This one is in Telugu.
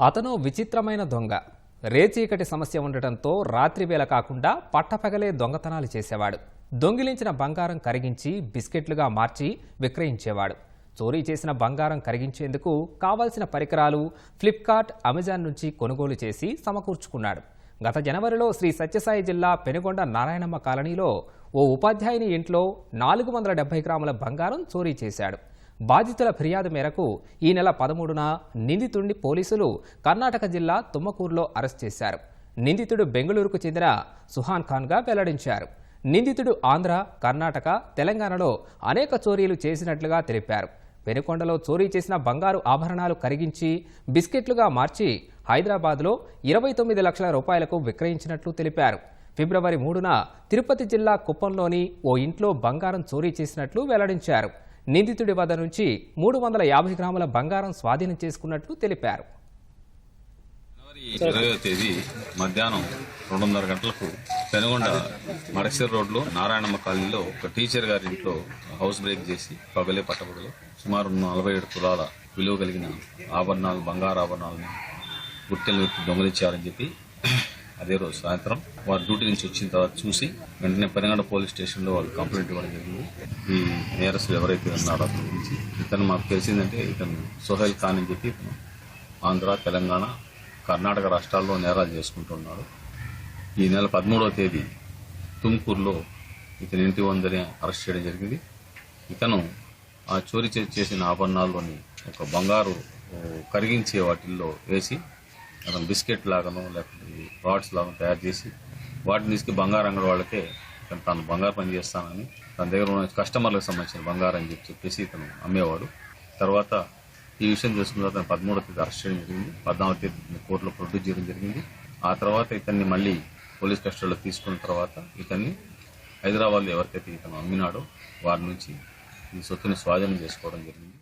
అతను విచిత్రమైన దొంగ. రేచీకటి సమస్య ఉండటంతో రాత్రివేళ కాకుండా పట్టపగలే దొంగతనాలు చేసేవాడు. దొంగిలించిన బంగారం కరిగించి బిస్కెట్లుగా మార్చి విక్రయించేవాడు. చోరీ చేసిన బంగారం కరిగించేందుకు కావాల్సిన పరికరాలు ఫ్లిప్కార్ట్ అమెజాన్ నుంచి కొనుగోలు చేసి సమకూర్చుకున్నాడు. గత జనవరిలో శ్రీ సత్యసాయి జిల్లా పెనుగొండ నారాయణమ్మ కాలనీలో ఓ ఉపాధ్యాయుని ఇంట్లో నాలుగు వందల డెబ్బై గ్రాముల బంగారం చోరీ చేశాడు. బాధితుల ఫిర్యాదు మేరకు ఈ నెల పదమూడున నిందితుడిని పోలీసులు కర్ణాటక జిల్లా తుమ్మకూరులో అరెస్ట్ చేశారు. నిందితుడు బెంగళూరుకు చెందిన సుహాన్ ఖాన్గా వెల్లడించారు. నిందితుడు ఆంధ్ర కర్ణాటక తెలంగాణలో అనేక చోరీలు చేసినట్లుగా తెలిపారు. పెనుకొండలో చోరీ చేసిన బంగారు ఆభరణాలు కరిగించి బిస్కెట్లుగా మార్చి హైదరాబాద్లో ఇరవై తొమ్మిది లక్షల రూపాయలకు విక్రయించినట్లు తెలిపారు. ఫిబ్రవరి మూడున తిరుపతి జిల్లా కుప్పంలోని ఓ ఇంట్లో బంగారం చోరీ చేసినట్లు వెల్లడించారు. నిందితుడి వద్ద నుంచి మూడు వందల యాభై గ్రాముల బంగారం స్వాధీనం చేసుకున్నట్లు తెలిపారు. ఇరవై తేదీ మధ్యాహ్నం రెండున్నర గంటలకు పెనుగొండ మడక్సిర్ రోడ్లో నారాయణమ్మ కాలనీలో ఒక టీచర్ గారి ఇంట్లో హౌస్ బ్రేక్ చేసి పగలే పట్టబడులో సుమారు నలభై ఏడు తులాల విలువ కలిగిన ఆభరణాలు బంగారు ఆభరణాలను గుట్టెలు పెట్టి దొంగలించారని చెప్పి అదే రోజు సాయంత్రం వారు డ్యూటీ నుంచి వచ్చిన తర్వాత చూసి వెంటనే పెనగండ పోలీస్ స్టేషన్లో వాళ్ళు కంప్లైంట్ ఇవ్వడం జరిగింది. ఈ నేరస్తులు ఎవరైతే ఉన్నారో అతని గురించి ఇతను మాకు తెలిసిందంటే ఇతను సోహెల్ ఖాన్ అని చెప్పి ఆంధ్ర తెలంగాణ కర్ణాటక రాష్ట్రాల్లో నేరాలు చేసుకుంటున్నాడు. ఈ నెల పదమూడవ తేదీ తుమ్కూరులో ఇతని ఇంటి వందని అరెస్ట్ చేయడం జరిగింది. ఇతను ఆ చోరీ చేసిన ఆభరణాల్లోని ఒక బంగారు కరిగించే వాటిల్లో వేసి అతను బిస్కెట్ లాగానో లేకపోతే రాడ్స్ లాగా తయారు చేసి వాటిని తీసుకు బంగారం అంగడి వాళ్ళకే తను తాను బంగారు పని చేస్తానని తన దగ్గర ఉన్న కస్టమర్లకు సంబంధించిన బంగారం అని చెప్పి చెప్పేసి ఇతను అమ్మేవాడు. తర్వాత ఈ విషయం తెలుసుకున్న తర్వాత పదమూడవ తేదీ అరెస్ట్ చేయడం జరిగింది. పద్నాలుగు తేదీ కోర్టులో ప్రొడ్యూస్ చేయడం జరిగింది. ఆ తర్వాత ఇతన్ని మళ్ళీ పోలీస్ కస్టడీలో తీసుకున్న తర్వాత ఇతన్ని హైదరాబాద్లో ఎవరికైతే ఇతను అమ్మినాడో వారి నుంచి ఈ సొత్తుని స్వాధీనం చేసుకోవడం జరిగింది.